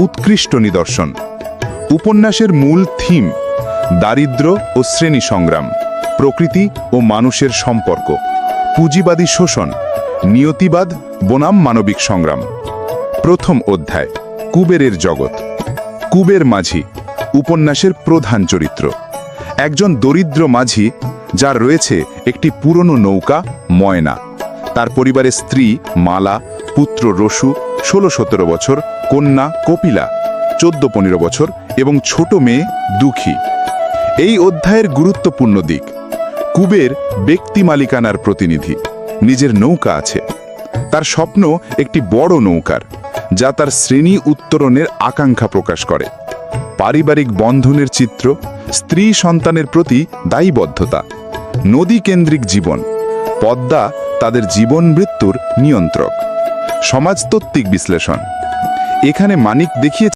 উৎকৃষ্ট নিদর্শন। উপন্যাসের মূল থিম, দারিদ্র ও শ্রেণি সংগ্রাম, প্রকৃতি ও মানুষের সম্পর্ক, পুঁজিবাদী শোষণ, নিয়তিবাদ, বনাম মানবিক সংগ্রাম। প্রথম অধ্যায়, কুবেরের জগৎ। কুবের মাঝি, উপন্যাসের প্রধান চরিত্র। একজন দরিদ্র মাঝি যার রয়েছে একটি পুরনো নৌকা, ময়না। তার পরিবারের স্ত্রী, মালা, পুত্র রসু ষোলো সতেরো বছর, কন্যা কপিলা, চোদ্দ পনেরো বছর এবং ছোট মেয়ে দুঃখী। এই অধ্যায়ের গুরুত্বপূর্ণ দিক, কুবের ব্যক্তি মালিকানার প্রতিনিধি, নিজের নৌকা আছে। তার স্বপ্ন একটি বড় নৌকার, যা তার শ্রেণি উত্তরণের আকাঙ্ক্ষা প্রকাশ করে। পারিবারিক বন্ধনের চিত্র, স্ত্রী সন্তানের প্রতি দায়বদ্ধতা নদী কেন্দ্রিক জীবন, পদ্মা তাদের জীবন মৃত্যুর নিয়ন্ত্রক। সমাজতত্ত্বিক বিশ্লেষণ। এখানে মানিক দেখিয়েছে